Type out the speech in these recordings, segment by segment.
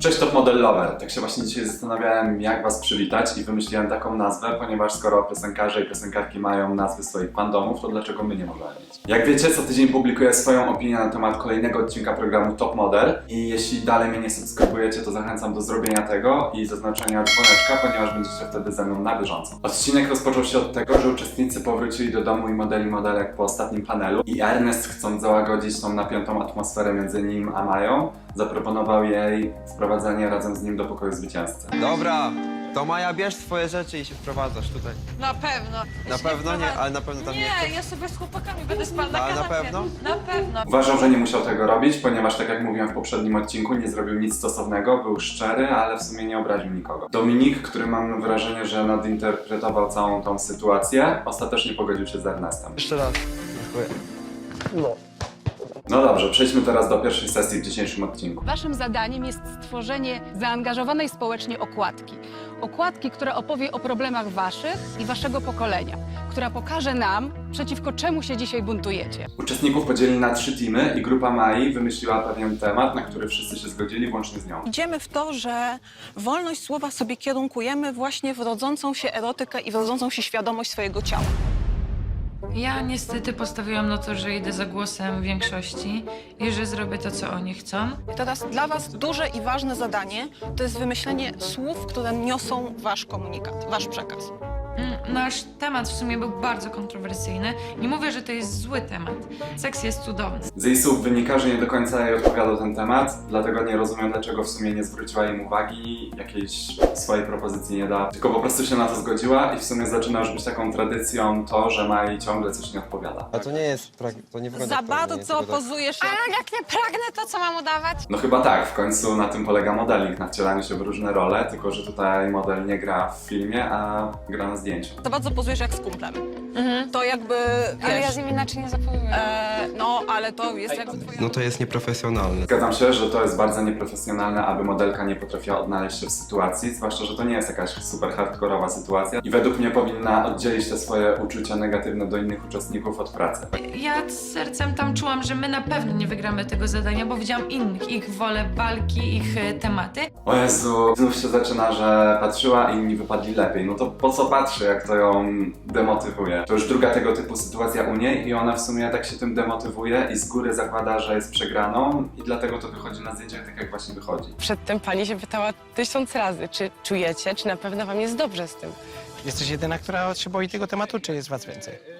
Cześć Top Model Lover. Tak się właśnie dzisiaj zastanawiałem, jak was przywitać i wymyśliłem taką nazwę, ponieważ skoro piosenkarze i piosenkarki mają nazwy swoich fandomów, to dlaczego my nie możemy mieć? Jak wiecie, co tydzień publikuję swoją opinię na temat kolejnego odcinka programu Top Model i jeśli dalej mnie nie subskrybujecie, to zachęcam do zrobienia tego i zaznaczenia dzwoneczka, ponieważ będziecie wtedy ze mną na bieżąco. Odcinek rozpoczął się od tego, że uczestnicy powrócili do domu i modeli modelek po ostatnim panelu i Ernest, chcąc załagodzić tą napiętą atmosferę między nim a Mają, zaproponował jej wprowadzenie razem z nim do pokoju zwycięzcy. Dobra, to Maja, bierz swoje rzeczy i się wprowadzasz tutaj. Na pewno. Ja Na się pewno nie, wprowadzę. ale na pewno tam nie Nie, chcesz? ja sobie z chłopakami będę spała na Ale na kanapie. pewno? Na pewno. Uważał, że nie musiał tego robić, ponieważ tak jak mówiłem w poprzednim odcinku, nie zrobił nic stosownego, był szczery, ale w sumie nie obraził nikogo. Dominik, który mam wrażenie, że nadinterpretował całą tą sytuację, ostatecznie pogodził się z Ernestem. Jeszcze raz. Dziękuję. No dobrze, przejdźmy teraz do pierwszej sesji w dzisiejszym odcinku. Waszym zadaniem jest stworzenie zaangażowanej społecznie okładki. Okładki, która opowie o problemach waszych i waszego pokolenia, która pokaże nam, przeciwko czemu się dzisiaj buntujecie. Uczestników podzielili na trzy teamy i grupa Mai wymyśliła pewien temat, na który wszyscy się zgodzili, włącznie z nią. Idziemy w to, że wolność słowa sobie kierunkujemy właśnie w rodzącą się erotykę i w rodzącą się świadomość swojego ciała. Ja niestety postawiłam na to, że idę za głosem większości i że zrobię to, co oni chcą. Teraz dla Was duże i ważne zadanie to jest wymyślenie słów, które niosą Wasz komunikat, Wasz przekaz. Mm, Nasz temat w sumie był bardzo kontrowersyjny. Nie mówię, że to jest zły temat. Seks jest cudowny. Z jej słów wynika, że nie do końca jej odpowiadał ten temat, dlatego nie rozumiem, dlaczego w sumie nie zwróciła im uwagi, jakiejś swojej propozycji nie dała, tylko po prostu się na to zgodziła i w sumie zaczyna już być taką tradycją to, że Mai ciągle coś nie odpowiada. A to nie jest, to nie wygląda Za jak pragnienie, bardzo tylko tak- pozujesz A jak... jak nie pragnę, to co mam udawać? No chyba tak, w końcu na tym polega modeling, na wcielaniu się w różne role, tylko że tutaj model nie gra w filmie, a gra na zdjęciu. Za bardzo pozujesz jak z kumplem. Mhm. To jakby, Ale ja wiesz... z nim inaczej nie zapowiem. E, no, ale to jest jakby twoja... No to jest nieprofesjonalne. Zgadzam się, że to jest bardzo nieprofesjonalne, aby modelka nie potrafiła odnaleźć się w sytuacji, zwłaszcza, że to nie jest jakaś super hardkorowa sytuacja i według mnie powinna oddzielić te swoje uczucia negatywne do innych uczestników od pracy. Ja sercem tam czułam, że my na pewno nie wygramy tego zadania, bo widziałam innych, ich wolę walki, ich e, tematy. O Jezu, znów się zaczyna, że patrzyła i inni wypadli lepiej. No to po co patrzy, jak to ją demotywuje? To już druga tego typu sytuacja u niej i ona w sumie tak się tym demotywuje i z góry zakłada, że jest przegraną i dlatego to wychodzi na zdjęciach tak, jak właśnie wychodzi. Przedtem pani się pytała tysiąc razy, czy czujecie, czy na pewno wam jest dobrze z tym. Jesteś jedyna, która się boi tego tematu, czy jest was więcej?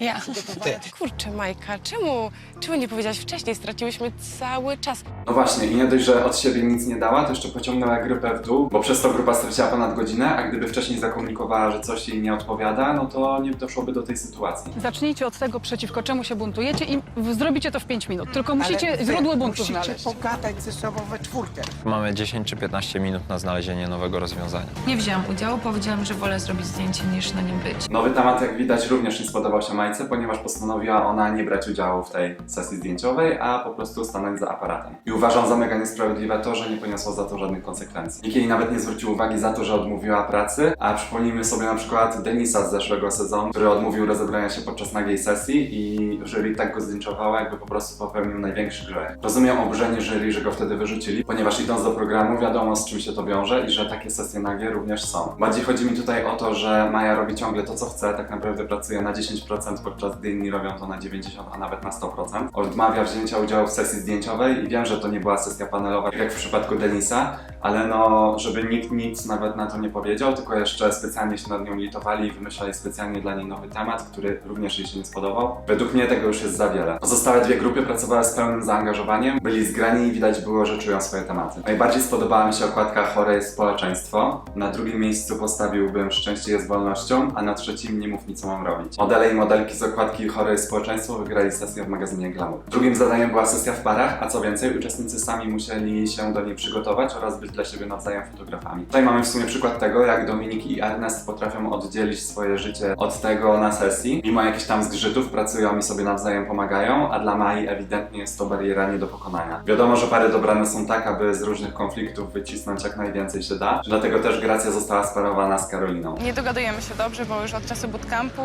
Ja. Ty. Kurczę, Majka, czemu, czemu nie powiedziałaś wcześniej? Straciłyśmy cały czas. No właśnie, i nie dość, że od siebie nic nie dała, to jeszcze pociągnęła grupę w dół, bo przez to grupa straciła ponad godzinę, a gdyby wcześniej zakomunikowała, że coś jej nie odpowiada, no to nie doszłoby do tej sytuacji. Zacznijcie od tego, przeciwko czemu się buntujecie i w- zrobicie to w 5 minut. Tylko musicie Ale wy źródło buntu musicie znaleźć. pogadać ze sobą we czwórkę. Mamy 10 czy 15 minut na znalezienie nowego rozwiązania. Nie wzięłam udziału, powiedziałam, że wolę zrobić zdjęcie niż na nim być. Nowy temat, jak widać, również nie spodobał się Majce, ponieważ postanowiła ona nie brać udziału w tej sesji zdjęciowej, a po prostu stanąć za aparatem. I uważam za mega niesprawiedliwe to, że nie poniosła za to żadnych konsekwencji. Nikt jej nawet nie zwrócił uwagi za to, że odmówiła pracy, a przypomnijmy sobie na przykład Denisa z zeszłego sezonu, który odmówił rozebrania się podczas nagiej sesji i jury tak go zdjęciowało, jakby po prostu popełnił największy grzech. Rozumiem oburzenie jury, że go wtedy wyrzucili, ponieważ idąc do programu wiadomo z czym się to wiąże i że takie sesje nagie również są. Bardziej chodzi mi tutaj o to, że Maja robi ciągle to, co chce, tak naprawdę pracuje na 10%, podczas gdy inni robią to na 90%, a nawet na 100%. Odmawia wzięcia udziału w sesji zdjęciowej i wiem, że to nie była sesja panelowa, jak w przypadku Denisa, ale no, żeby nikt nic nawet na to nie powiedział, tylko jeszcze specjalnie się nad nią litowali i wymyślali specjalnie dla niej nowy temat, który również jej się nie spodobał. Według mnie tego już jest za wiele. Pozostałe dwie grupy pracowały z pełnym zaangażowaniem, byli zgrani i widać było, że czują swoje tematy. Najbardziej spodobała mi się okładka Chore jest społeczeństwo. Na drugim miejscu postawiłbym Szczęście jest wolnością, a na trzecim Nie mów mi co mam robić. Modele i modelki z okładki Chore jest społeczeństwo wygrali sesję w magazynie Glamour. Drugim zadaniem była sesja w parach, a co więcej, uczestnicy sami musieli się do niej przygotować oraz być dla siebie nawzajem fotografami. Tutaj mamy w sumie przykład tego, jak Dominik i Ernest potrafią oddzielić swoje życie od tego na sesji. Mimo jakichś tam zgrzytów pracują i sobie nawzajem pomagają, a dla Mai ewidentnie jest to bariera nie do pokonania. Wiadomo, że pary dobrane są tak, aby z różnych konfliktów wycisnąć jak najwięcej się da, dlatego też Gracja została sparowana z Karoliną. Nie dogadujemy się dobrze, bo już od czasu bootcampu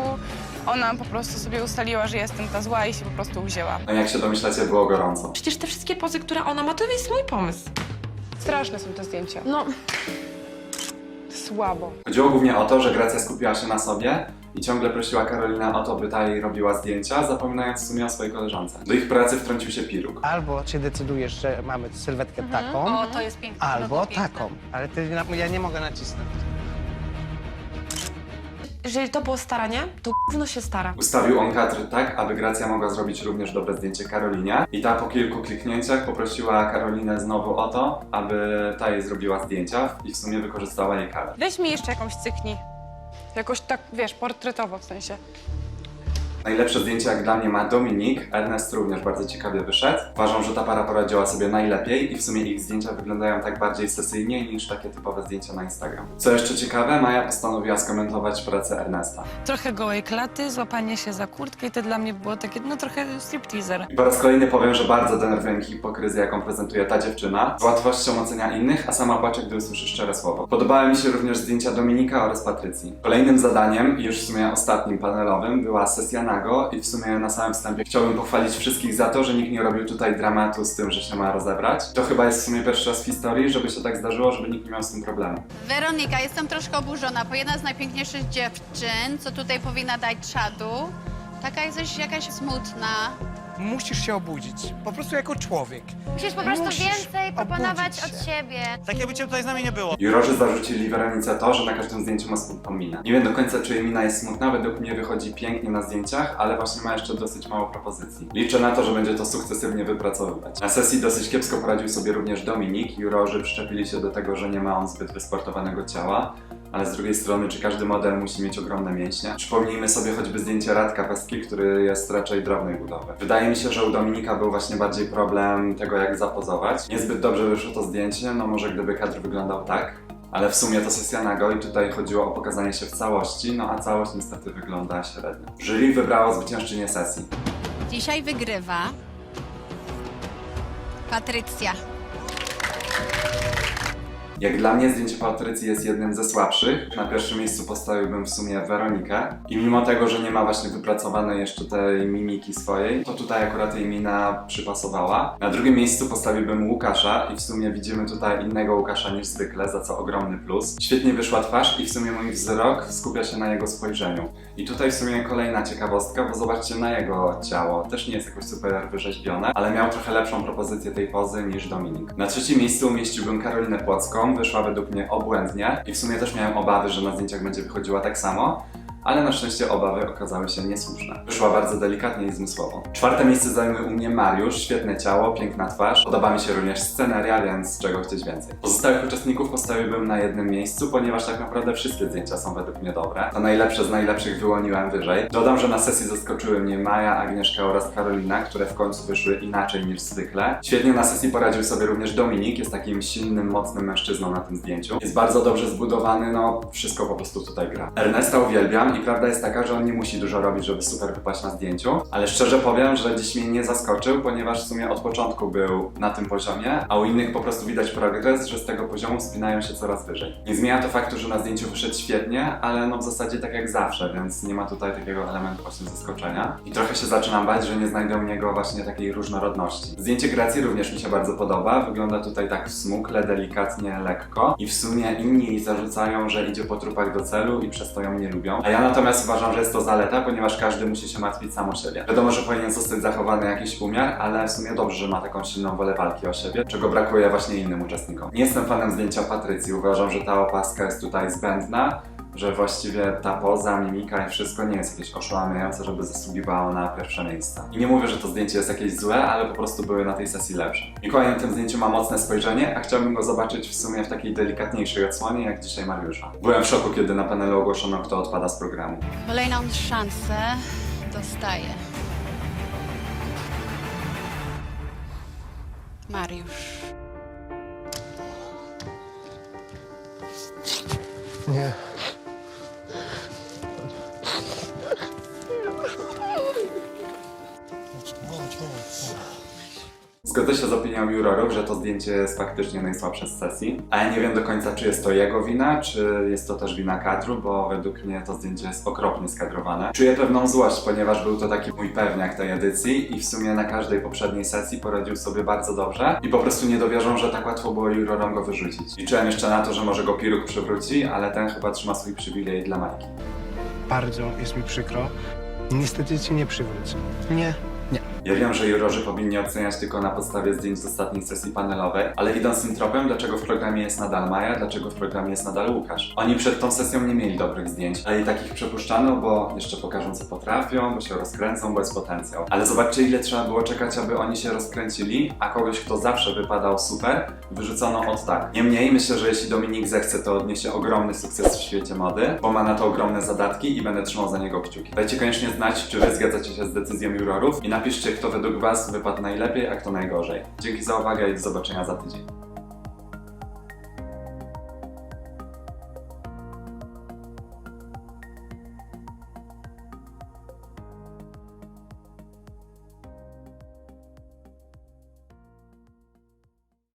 ona po prostu sobie ustaliła, że jestem ta zła i się po prostu wzięła. No i jak się domyślacie, było gorąco. Przecież te wszystkie pozy, które ona ma, to jest mój pomysł. Straszne są te zdjęcia. No, Słabo. Chodziło głównie o to, że Gracja skupiła się na sobie i ciągle prosiła Karolinę o to, by ta jej robiła zdjęcia, zapominając w sumie o swojej koleżance. Do ich pracy wtrącił się Piruk. Albo się decydujesz, że mamy sylwetkę taką, O, to jest piękne. albo piękne. taką. Ale ty, na- ja nie mogę nacisnąć. Jeżeli to było staranie, to gówno się stara. Ustawił on kadr tak, aby Gracja mogła zrobić również dobre zdjęcie Karolinie i ta po kilku kliknięciach poprosiła Karolinę znowu o to, aby ta jej zrobiła zdjęcia i w sumie wykorzystała jej kadr. Weź mi jeszcze jakąś cykni. Jakoś tak, wiesz, portretowo w sensie. Najlepsze zdjęcie jak dla mnie ma Dominik, Ernest również bardzo ciekawie wyszedł. Uważam, że ta para poradziła sobie najlepiej i w sumie ich zdjęcia wyglądają tak bardziej sesyjnie niż takie typowe zdjęcia na Instagram. Co jeszcze ciekawe, Maja postanowiła skomentować pracę Ernesta. Trochę gołej klaty, złapanie się za kurtkę i to dla mnie było takie, no trochę stripteaser. I po raz kolejny powiem, że bardzo denerwuje mnie hipokryzję, jaką prezentuje ta dziewczyna. Z łatwością ocenia innych, a sama płacze, gdy usłyszy szczere słowo. Podobały mi się również zdjęcia Dominika oraz Patrycji. Kolejnym zadaniem, już w sumie ostatnim panelowym, była sesja nago i w sumie na samym wstępie chciałbym pochwalić wszystkich za to, że nikt nie robił tutaj dramatu z tym, że się ma rozebrać. To chyba jest w sumie pierwszy raz w historii, żeby się tak zdarzyło, żeby nikt nie miał z tym problemu. Weronika, jestem troszkę oburzona, bo jedna z najpiękniejszych dziewczyn, co tutaj powinna dać czadu, taka jesteś jakaś smutna. Musisz się obudzić. Po prostu jako człowiek. Musisz po prostu Musisz więcej proponować obudzić się. od siebie. Tak jakby cię tutaj z nami nie było. Jurorzy zarzucili Weronice to, że na każdym zdjęciu ma smutną minę. Nie wiem do końca, czy jej mina jest smutna, według mnie wychodzi pięknie na zdjęciach, ale właśnie ma jeszcze dosyć mało propozycji. Liczę na to, że będzie to sukcesywnie wypracowywać. Na sesji dosyć kiepsko poradził sobie również Dominik. Jurorzy przyczepili się do tego, że nie ma on zbyt wysportowanego ciała, ale z drugiej strony, czy każdy model musi mieć ogromne mięśnie? Przypomnijmy sobie choćby zdjęcie Radka Pestki, który jest raczej drobnej budowy. Wydaje mi się, że u Dominika był właśnie bardziej problem tego, jak zapozować. Niezbyt dobrze wyszło to zdjęcie, no może gdyby kadr wyglądał tak, ale w sumie to sesja nago i tutaj chodziło o pokazanie się w całości, no a całość niestety wygląda średnio. Jury wybrało zwyciężczynię sesji. Dzisiaj wygrywa Patrycja. Jak dla mnie zdjęcie Patrycji jest jednym ze słabszych. Na pierwszym miejscu postawiłbym w sumie Weronikę. I mimo tego, że nie ma właśnie wypracowanej jeszcze tej mimiki swojej, to tutaj akurat jej mina przypasowała. Na drugim miejscu postawiłbym Łukasza i w sumie widzimy tutaj innego Łukasza niż zwykle, za co ogromny plus. Świetnie wyszła twarz i w sumie mój wzrok skupia się na jego spojrzeniu. I tutaj w sumie kolejna ciekawostka, bo zobaczcie na jego ciało. Też nie jest jakoś super wyrzeźbione, ale miał trochę lepszą propozycję tej pozy niż Dominik. Na trzecim miejscu umieściłbym Karolinę Płocką. Wyszła według mnie obłędnie i w sumie też miałem obawy, że na zdjęciach będzie wychodziła tak samo. Ale na szczęście obawy okazały się niesłuszne. Wyszła bardzo delikatnie i zmysłowo. Czwarte miejsce zajmuje u mnie Mariusz. Świetne ciało, piękna twarz. Podoba mi się również sceneria, więc czego chcieć więcej. Pozostałych uczestników postawiłbym na jednym miejscu, ponieważ tak naprawdę wszystkie zdjęcia są według mnie dobre. To najlepsze z najlepszych wyłoniłem wyżej. Dodam, że na sesji zaskoczyły mnie Maja, Agnieszka oraz Karolina, które w końcu wyszły inaczej niż zwykle. Świetnie na sesji poradził sobie również Dominik, jest takim silnym, mocnym mężczyzną na tym zdjęciu. Jest bardzo dobrze zbudowany, no wszystko po prostu tutaj gra. Ernesta uwielbiam i prawda jest taka, że on nie musi dużo robić, żeby super wypaść na zdjęciu, ale szczerze powiem, że dziś mnie nie zaskoczył, ponieważ w sumie od początku był na tym poziomie, a u innych po prostu widać progres, że z tego poziomu spinają się coraz wyżej. Nie zmienia to faktu, że na zdjęciu wyszedł świetnie, ale no w zasadzie tak jak zawsze, więc nie ma tutaj takiego elementu właśnie zaskoczenia. I trochę się zaczynam bać, że nie znajdę u niego właśnie takiej różnorodności. Zdjęcie Gracji również mi się bardzo podoba, wygląda tutaj tak smukle, delikatnie, lekko i w sumie inni zarzucają, że idzie po trupach do celu i przez to ją nie lubią. A ja natomiast uważam, że jest to zaleta, ponieważ każdy musi się martwić sam o siebie. Wiadomo, że powinien zostać zachowany jakiś umiar, ale w sumie dobrze, że ma taką silną wolę walki o siebie, czego brakuje właśnie innym uczestnikom. Nie jestem fanem zdjęcia Patrycji, uważam, że ta opaska jest tutaj zbędna, że właściwie ta poza, mimika i wszystko nie jest jakieś oszałamiające, żeby zasługiwało na pierwsze miejsca. I nie mówię, że to zdjęcie jest jakieś złe, ale po prostu były na tej sesji lepsze. Mikołaj na tym zdjęciu ma mocne spojrzenie, a chciałbym go zobaczyć w sumie w takiej delikatniejszej odsłonie, jak dzisiaj Mariusza. Byłem w szoku, kiedy na panelu ogłoszono, kto odpada z programu. Kolejną szansę dostaje. Mariusz. Nie. Zgodzę się z opinią jurorów, że to zdjęcie jest faktycznie najsłabsze z sesji, a ja nie wiem do końca, czy jest to jego wina, czy jest to też wina kadru, bo według mnie to zdjęcie jest okropnie skadrowane. Czuję pewną złość, ponieważ był to taki mój pewniak tej edycji i w sumie na każdej poprzedniej sesji poradził sobie bardzo dobrze i po prostu nie dowierzą, że tak łatwo było jurorom go wyrzucić. Liczyłem jeszcze na to, że może go Piruk przywróci, ale ten chyba trzyma swój przywilej dla Majki. Bardzo jest mi przykro. Niestety cię nie przywrócę. Nie. Ja wiem, że jurorzy powinni oceniać tylko na podstawie zdjęć z ostatniej sesji panelowej, ale idąc tym tropem, dlaczego w programie jest nadal Maja, dlaczego w programie jest nadal Łukasz? Oni przed tą sesją nie mieli dobrych zdjęć, ale i takich przepuszczano, bo jeszcze pokażą co potrafią, bo się rozkręcą, bo jest potencjał. Ale zobaczcie ile trzeba było czekać, aby oni się rozkręcili, a kogoś, kto zawsze wypadał super, wyrzucono od tak. Niemniej myślę, że jeśli Dominik zechce, to odniesie ogromny sukces w świecie mody, bo ma na to ogromne zadatki i będę trzymał za niego kciuki. Dajcie koniecznie znać, czy wy zgadzacie się z decyzją jurorów i napiszcie, kto według was wypadł najlepiej, a kto najgorzej. Dzięki za uwagę i do zobaczenia za tydzień.